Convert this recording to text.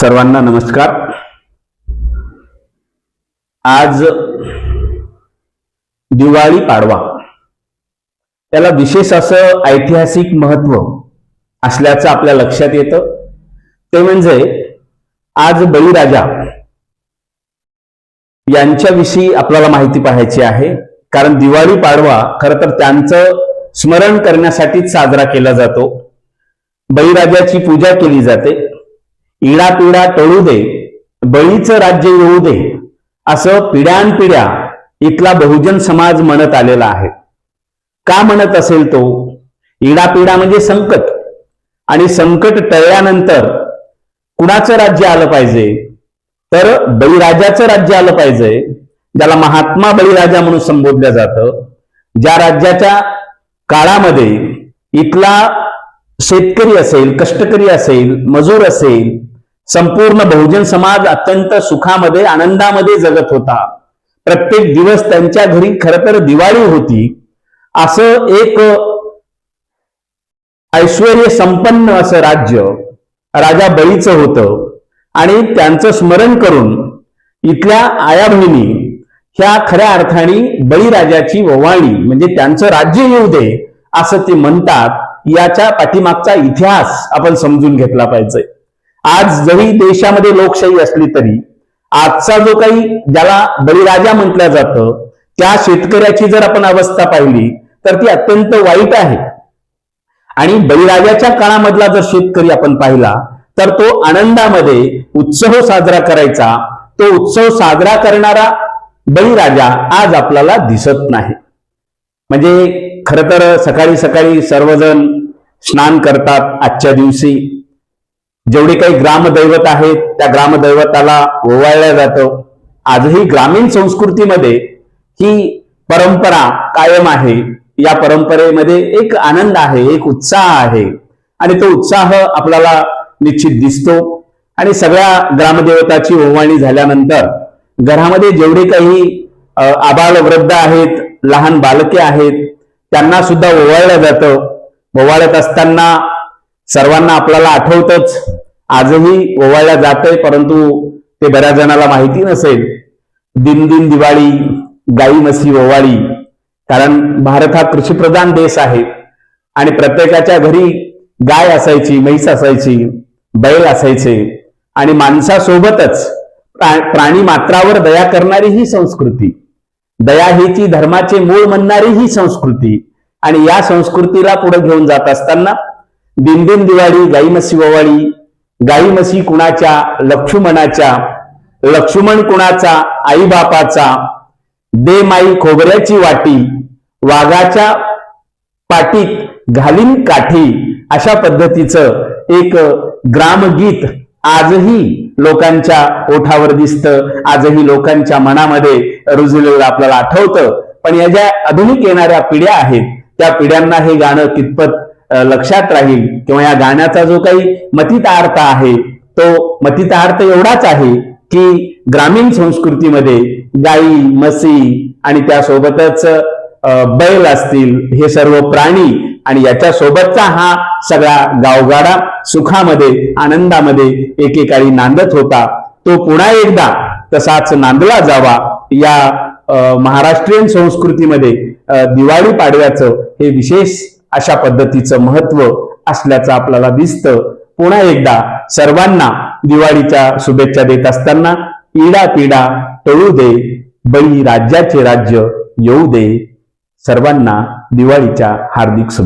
सर्वांना नमस्कार. आज दिवाळी पाडवा. त्याला विशेष असं ऐतिहासिक महत्त्व असल्याचं आपल्या लक्षात येतं. ते म्हणजे आज बळीराजा यांच्याविषयी आपल्याला माहिती पाहायची आहे. कारण दिवाळी पाडवा खरं तर त्यांचं स्मरण करण्यासाठीच साजरा केला जातो. बळीराजाची पूजा केली जाते. इडा टळू दे बळीचं राज्य येऊ दे असं पिढ्यानपिढ्या इथला बहुजन समाज म्हणत आलेला आहे. का म्हणत असेल तो? इडापिडा म्हणजे संकट. आणि संकट टळल्यानंतर कुणाचं राज्य आलं पाहिजे? तर बळीराजाचं राज्य आलं पाहिजे ज्याला महात्मा बळीराजा म्हणून संबोधलं जातं ज्या राज्याच्या काळामध्ये इथला शेतकरी असेल कष्टकरी असेल मजूर असेल संपूर्ण बहुजन समाज अत्यंत सुखामध्ये आनंदामध्ये जगत होता. प्रत्येक दिवस त्यांच्या घरी खर तर दिवाळी होती. असं एक ऐश्वर संपन्न असं राज्य राजा बळीचं होतं. आणि त्यांचं स्मरण करून इथल्या आया बहिणी ह्या खऱ्या अर्थाने बळीराजाची ववाणी म्हणजे त्यांचं राज्य येऊ दे असं ते म्हणतात याच्या पाठीमागचा इतिहास आपण समजून घेतला पाहिजे. आज जरी देशामध्ये लोकशाही असली तरी आजचा जो काही ज्याला बळीराजा म्हटलं जातं त्या शेतकऱ्याची जर आपण अवस्था पाहिली तर ती अत्यंत वाईट आहे. आणि बळीराजाच्या काळामधला जर शेतकरी आपण पाहिला तर तो आनंदामध्ये उत्सव साजरा करायचा. तो उत्सव साजरा करणारा बळीराजा आज आपल्याला दिसत नाही. म्हणजे खर तर सकाळी सकाळी सर्वजण स्नान करतात आजच्या दिवशी. जेवढे काही ग्रामदैवत आहेत त्या ग्रामदैवताला ओवाळल्या जातं. आजही ग्रामीण संस्कृतीमध्ये ही परंपरा कायम आहे. या परंपरेमध्ये एक आनंद आहे एक उत्साह आहे. आणि तो उत्साह आपल्याला निश्चित दिसतो. आणि सगळ्या ग्रामदेवताची ओवाळणी झाल्यानंतर घरामध्ये जेवढे काही आबाल वृद्ध आहेत लहान बालके आहेत त्यांना सुद्धा ओवाळलं जातं. ओवाळत असताना सर्वांना आपल्याला आठवतच आजही ओवाळल्या जातंय परंतु ते बऱ्याच जणाला माहिती नसेल. दिन दिन दिवाळी गाई मसी ओवाळी. कारण भारत हा कृषीप्रधान देश आहे. आणि प्रत्येकाच्या घरी गाय असायची म्हैस असायची बैल असायचे. आणि माणसासोबतच प्रा- प्राणी मात्रावर दया करणारी ही संस्कृती. दया हीची धर्माचे मूळ म्हणणारी ही संस्कृती. आणि या संस्कृतीला पुढे घेऊन जात असताना दिन दिन दिवाळी गाई मसी ओवाळी गाई म्हशी कुणाच्या लक्ष्मणाच्या लक्ष्मण कुणाचा आई बापाचा दे माई खोबऱ्याची वाटी वाघाच्या पाटीत घालीन काठी अशा पद्धतीचं एक ग्रामगीत आजही लोकांच्या ओठावर दिसतं आजही लोकांच्या मनामध्ये रुजलेलं आपल्याला आठवतं. पण या ज्या आधुनिक येणाऱ्या पिढ्या आहेत त्या पिढ्यांना हे गाणं कितपत लक्षात राहील किंवा या गाण्याचा जो काही मतितार्थ आहे तो मतितार्थ एवढाच आहे की ग्रामीण संस्कृतीमध्ये गाई म्हशी आणि त्यासोबतच बैल असतील हे सर्व प्राणी आणि याच्या सोबतचा हा सगळा गावगाडा सुखामध्ये आनंदामध्ये एकेकाळी नांदत होता. तो पुन्हा एकदा तसाच नांदला जावा या महाराष्ट्रीयन संस्कृतीमध्ये दिवाळी पाडव्याचं हे विशेष अशा पद्धतीचं महत्त्व असल्याचं आपल्याला दिसतं. पुन्हा एकदा सर्वांना दिवाळीच्या शुभेच्छा देत असताना इडा पिडा टळू दे बळी राज्याचे राज्य येऊ दे. सर्वांना दिवाळीच्या हार्दिक शुभेच्छा.